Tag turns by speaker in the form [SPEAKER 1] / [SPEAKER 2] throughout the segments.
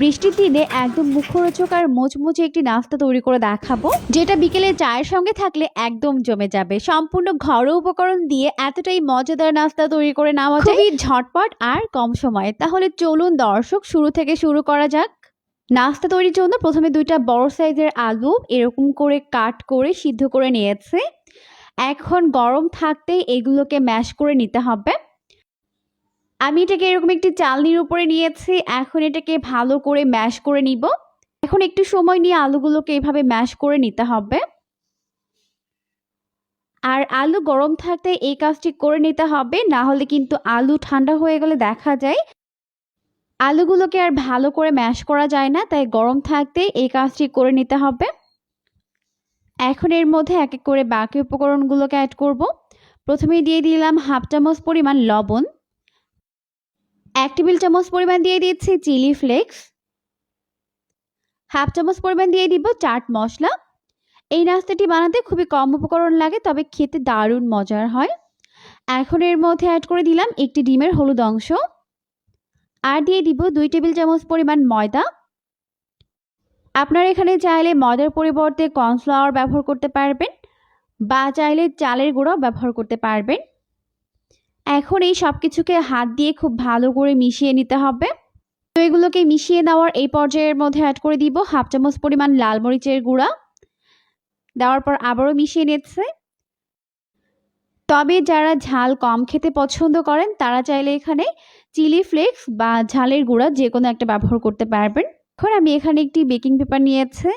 [SPEAKER 1] বৃষ্টির দিনে একদম মুখরোচক আর মোচমুচে একটি নাস্তা তৈরি করে দেখাবো, যেটা বিকেলে চায়ের সঙ্গে থাকলে একদম জমে যাবে। সম্পূর্ণ ঘরোয়া উপকরণ দিয়ে এতটাই মজাদার নাস্তা তৈরি করে নেওয়া যায়। ঝটপট আর কম সময়ে। তাহলে চলুন দর্শক, শুরু থেকে শুরু করা যাক। নাস্তা তৈরির জন্য প্রথমে দুইটা বড় সাইজের আলু এরকম করে কাট করে সিদ্ধ করে নিয়েছে। এখন গরম থাকতে এগুলোকে ম্যাশ করে নিতে হবে। আমি এটাকে এরকম একটি চালনির উপরে নিয়েছি, এখন এটাকে ভালো করে ম্যাশ করে নিব। এখন একটু সময় নিয়ে আলুগুলোকে এভাবে ম্যাশ করে নিতে হবে। আর আলু গরম থাকতে এই কাজটি করে নিতে হবে, না হলে কিন্তু আলু ঠান্ডা হয়ে গেলে দেখা যায় আলুগুলোকে আর ভালো করে ম্যাশ করা যায় না, তাই গরম থাকতে এই কাজটি করে নিতে হবে। এখন এর মধ্যে এক এক করে বাকি উপকরণগুলোকে অ্যাড করব। প্রথমে দিয়ে দিলাম হাফ চামচ পরিমাণ লবণ। এক টেবিল চামচ পরিমাণ দিয়ে দিচ্ছি চিলি ফ্লেক্স। হাফ চামচ পরিমাণ দিয়ে দিব চাট মশলা। এই নাস্তাটি বানাতে খুবই কম উপকরণ লাগে, তবে খেতে দারুণ মজার হয়। এখন এর মধ্যে অ্যাড করে দিলাম একটি ডিমের হলুদ অংশ। আর দিয়ে দিব দুই টেবিল চামচ পরিমাণ ময়দা। আপনারা এখানে চাইলে ময়দার পরিবর্তে কর্নফ্লাওয়ার ব্যবহার করতে পারবেন, বা চাইলে চালের গুঁড়ো ব্যবহার করতে পারবেন। এখন এই সব কিছুকে হাত দিয়ে খুব ভালো করে মিশিয়ে নিতে হবে। তো এগুলোকে মিশিয়ে নেওয়ার এই পর্যায়ের মধ্যে অ্যাড করে দিব হাফ চামচ পরিমাণ লাল মরিচের গুঁড়া। দেওয়ার পর আবারও মিশিয়ে নিচ্ছে। তবে যারা ঝাল কম খেতে পছন্দ করেন, তারা চাইলে এখানে চিলি ফ্লেক্স বা ঝালের গুঁড়া যে কোনো একটা ব্যবহার করতে পারবেন। এখন আমি এখানে একটি বেকিং পেপার নিয়েছে।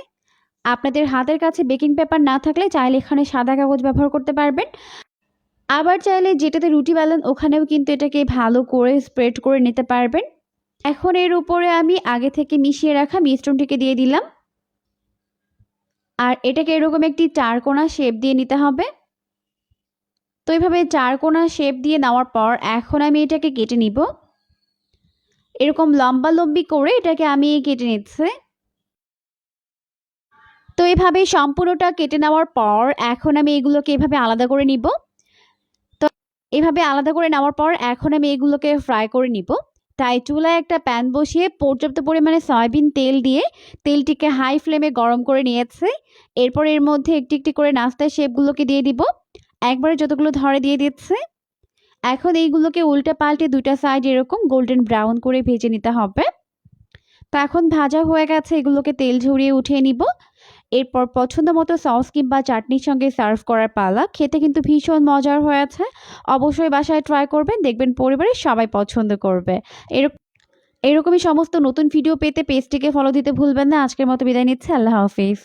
[SPEAKER 1] আপনাদের হাতের কাছে বেকিং পেপার না থাকলে চাইলে এখানে সাদা কাগজ ব্যবহার করতে পারবেন। আবার চাইলে যেটাতে রুটি বেলেন ওখানেও কিন্তু এটাকে ভালো করে স্প্রেড করে নিতে পারবেন। এখন এর উপরে আমি আগে থেকে মিশিয়ে রাখা মিশ্রণটিকে দিয়ে দিলাম। আর এটাকে এরকম একটি চারকোনা শেপ দিয়ে নিতে হবে। তো এইভাবে চারকোনা শেপ দিয়ে নেওয়ার পর এখন আমি এটাকে কেটে নিব। এরকম লম্বা লম্বি করে এটাকে আমি কেটে নিচ্ছে। তো এভাবে সম্পূর্ণটা কেটে নেওয়ার পর এখন আমি এগুলোকে এভাবে আলাদা করে নিব। এভাবে আলাদা করে নেওয়ার পর এখন আমি এগুলোকে ফ্রাই করে নিব। তাই চুলায় একটা প্যান বসিয়ে পর্যাপ্ত পরিমাণে সয়াবিন তেল দিয়ে তেলটিকে হাই ফ্লেমে গরম করে নিয়েছে। এরপর এর মধ্যে একটি একটি করে নাস্তার শেপগুলোকে দিয়ে দিব। একবারে যতগুলো ধরে দিয়ে দিচ্ছে। এখন এইগুলোকে উল্টে পাল্টে দুইটা সাইড এরকম গোল্ডেন ব্রাউন করে ভেজে নিতে হবে। তো এখন ভাজা হয়ে গেছে, এগুলোকে তেল ঝরিয়ে উঠিয়ে নিব। এরপর পছন্দ মতো সস কিংবা চাটনির সঙ্গে সার্ভ করার পালা খেতে কিন্তু ভীষণ মজার হয়েছে অবশ্যই বাসায় ট্রাই করবেন, দেখবেন পরিবারের সবাই পছন্দ করবে। এরকম এরকমই সমস্ত নতুন ভিডিও পেতে পেজটিকে ফলো দিতে ভুলবেন না। আজকের মতো বিদায় নিচ্ছে। আল্লাহ হাফিজ।